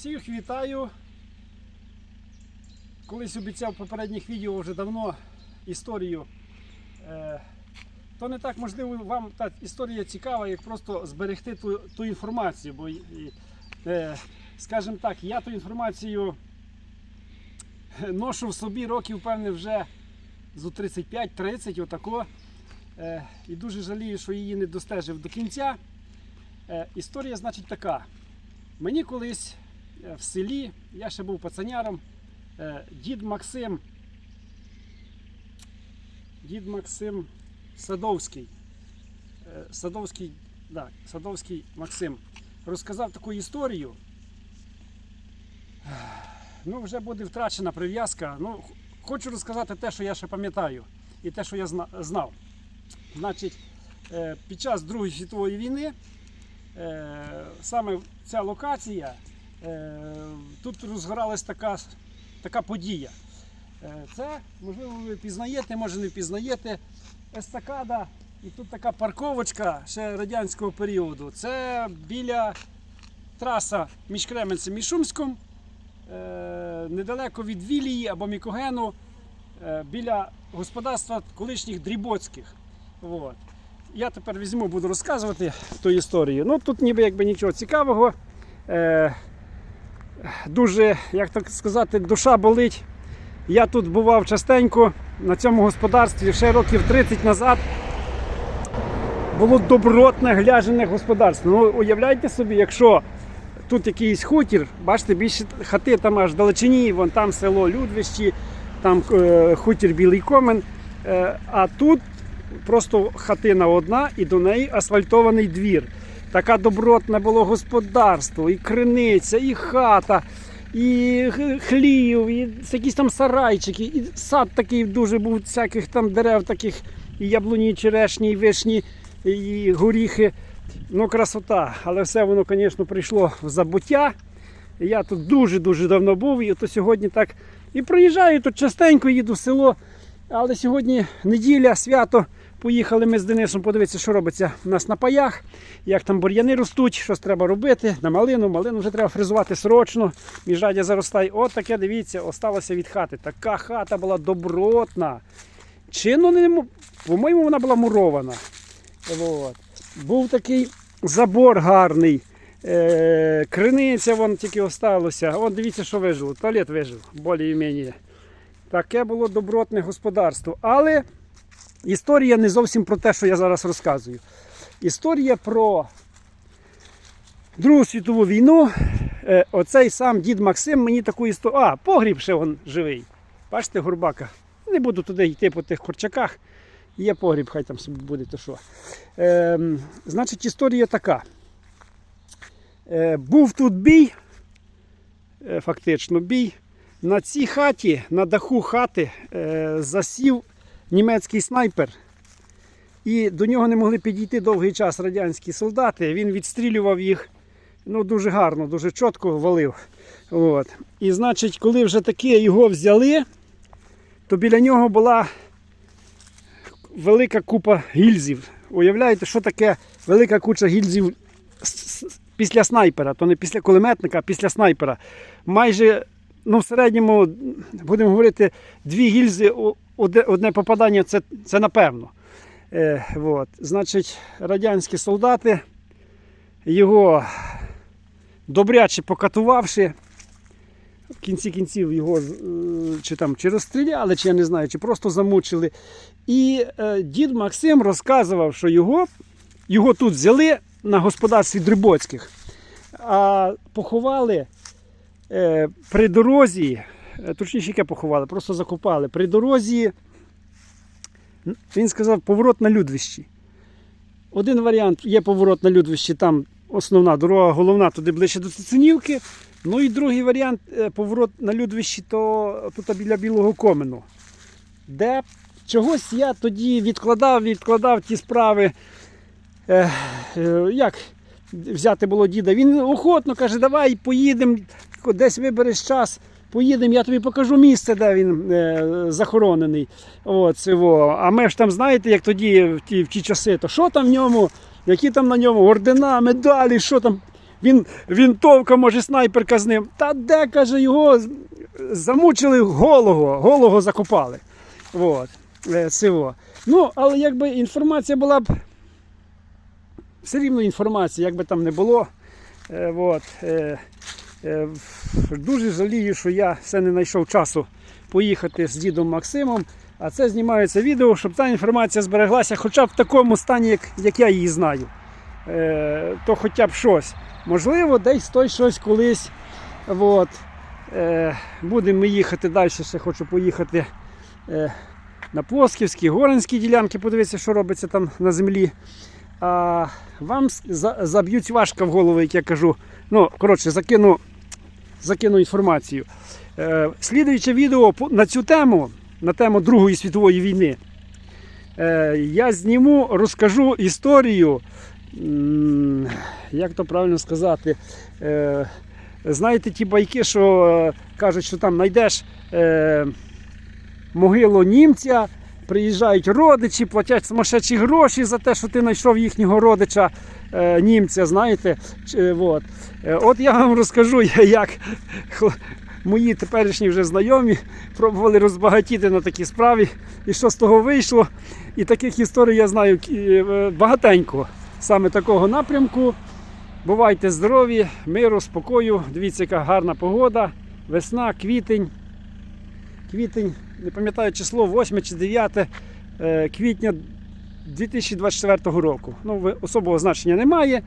Всіх вітаю. Колись обіцяв в попередніх відео вже давно історію. Е, то не так можливо вам та історія цікава, як просто зберегти ту, ту інформацію. Бо, е, скажімо так, я ту інформацію ношу в собі років, певне, вже з 35-30, отако. Е, і дуже жалію, що її не достежив до кінця. Історія, значить, така. Мені колись в селі, я ще був пацаняром, е, дід Максим, дід Максим Садовський, е, Садовський, да, Садовський Максим розказав таку історію. Ну, вже буде втрачена прив'язка. Ну, хочу розказати те, що я ще пам'ятаю, і те, що я знав. Значить, е, під час Другої світової війни е, саме ця локація, е, тут розгоралась така, така подія. Е, Це, можливо, ви пізнаєте, може не впізнаєте. Естакада, і тут така парковочка ще радянського періоду. Це біля траса між Кременцем і Шумськом, е, недалеко від Вілії або Мікогену, е, біля господарства колишніх Дрібоцьких. От. Я тепер візьму, буду розказувати ту історію. Ну тут ніби якби нічого цікавого. Дуже, як так сказати, душа болить. Я тут бував частенько на цьому господарстві ще років 30 назад. Було добротне гляжене господарство. Ну, уявляйте собі, якщо тут якийсь хутір, бачите, більше хати там аж далечині, вон там село Людвищі, там е, хутір Білий Комен. Е, а тут просто хатина одна і до неї асфальтований двір. Така добротне було господарство, і криниця, і хата, і хлів, і якісь там сарайчики, і сад такий дуже був всяких там дерев, таких і яблуні, і черешні, і вишні, і горіхи. Ну, красота. Але все воно, звісно, прийшло в забуття. Я тут дуже-дуже давно був, і то сьогодні так і проїжджаю тут частенько, їду в село. Але сьогодні неділя, свято. Поїхали ми з Денисом подивитися, що робиться у нас на паях, як там бур'яни ростуть, щось треба робити. На малину, малину вже треба фрезувати срочно. Міжрадя заростає. От таке, дивіться, осталося від хати. Така хата була добротна. Чинно не мо- по-моєму, вона була мурована. От. Був такий забор гарний. Е, криниця вон тільки осталося. От дивіться, що вижило. Туалет вижив, більш-менш. Таке було добротне господарство. Але історія не зовсім про те, що я зараз розказую. Історія про Другу світову війну. Е, Оцей сам дід Максим мені таку історію. А, погріб ще він живий. Бачите, горбака. Не буду туди йти по тих корчаках. Є погріб, хай там собі буде, то що. Ем, значить, історія така. Е, був тут бій, е, фактично бій. На цій хаті, на даху хати, е, засів німецький снайпер. І до нього не могли підійти довгий час радянські солдати. Він відстрілював їх ну, дуже гарно, дуже чітко валив. От. І значить, коли вже таки його взяли, то біля нього була велика купа гільзів. Уявляєте, що таке велика куча гільзів після снайпера, то не після кулеметника, а після снайпера. Майже ну, в середньому, будемо говорити, дві гільзи, одне, попадання це, це напевно. Е, от. Значить, радянські солдати його добряче покатувавши, в кінці кінців його е, чи там чи розстріляли, чи я не знаю, чи просто замучили. І е, дід Максим розказував, що його, його тут взяли на господарстві Дрибоцьких, а поховали при дорозі, е, точніше, яке поховали, просто закопали. При дорозі, він сказав, поворот на Людвищі. Один варіант є поворот на Людвищі, там основна дорога, головна, туди ближче до Цицинівки. Ну і другий варіант е, поворот на Людвищі, то тут біля Білого Комену. Де чогось я тоді відкладав, відкладав ті справи. Е, е, як взяти було діда? Він охотно каже, давай поїдемо, десь вибереш час, поїдемо, я тобі покажу місце, де він е, захоронений. От, цього. А ми ж там, знаєте, як тоді в ті, в ті часи, то що там в ньому, які там на ньому ордена, медалі, що там. він вінтовка, може, снайперка з ним. Та де, каже, його замучили голого, голого закопали. От, е, цього. Ну, але якби інформація була б. Все рівно інформація, як би там не було. Е, от, е, дуже жалію, що я все не знайшов часу поїхати з дідом Максимом. А це знімається відео, щоб та інформація збереглася хоча б в такому стані, як, як я її знаю. Е, то хоча б щось. Можливо, десь той щось колись. Е, будемо їхати далі. Ще хочу поїхати е, на Плосківські, Горинські ділянки, подивитися, що робиться там на землі. А вам заб'ють важко в голову, як я кажу. Ну, коротше, закину, закину інформацію. Е, слідуюче відео на цю тему, на тему Другої світової війни. Е, я зніму, розкажу історію, як то правильно сказати. Е, знаєте, ті байки, що кажуть, що там знайдеш могилу німця, приїжджають родичі, платять сумасшедші гроші за те, що ти знайшов їхнього родича е, німця, знаєте. Е, От. Е, от я вам розкажу, як мої теперішні вже знайомі пробували розбагатіти на такій справі, і що з того вийшло. І таких історій я знаю багатенько саме такого напрямку. Бувайте здорові, миру, спокою. Дивіться, яка гарна погода, весна, квітень. Квітень, не пам'ятаю число, 8 чи 9 е, квітня 2024 року. Ну, особого значення немає.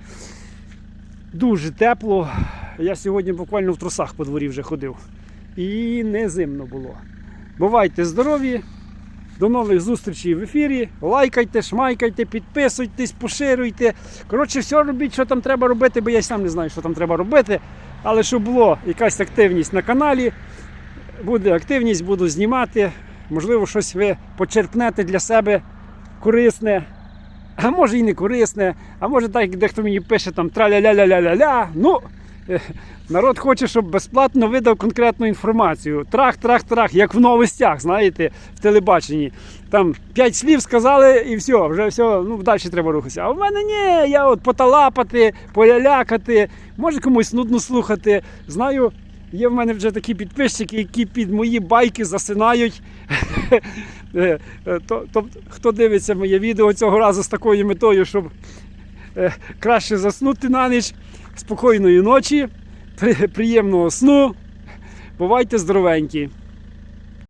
Дуже тепло. Я сьогодні буквально в трусах по дворі вже ходив. І не зимно було. Бувайте здорові! До нових зустрічей в ефірі. Лайкайте, шмайкайте, підписуйтесь, поширюйте. Коротше, все робіть, що там треба робити, бо я сам не знаю, що там треба робити. Але щоб була якась активність на каналі, буде активність, буду знімати. Можливо, щось ви почерпнете для себе корисне. А може і не корисне, а може так, як дехто мені пише там траля-ля-ля-ля-ля-ля. Ну, е, народ хоче, щоб безплатно видав конкретну інформацію. Трах, трах, трах, як в новостях, знаєте, в телебаченні. Там п'ять слів сказали і все, вже все, ну далі треба рухатися. А в мене ні, я от поталапати, полялякати, може комусь нудно слухати. Знаю, є в мене вже такі підписчики, які під мої байки засинають. Е, е, то- Тобто, хто дивиться моє відео цього разу з такою метою, щоб е, краще заснути на ніч, спокійної ночі, приємного сну. Бувайте здоровенькі.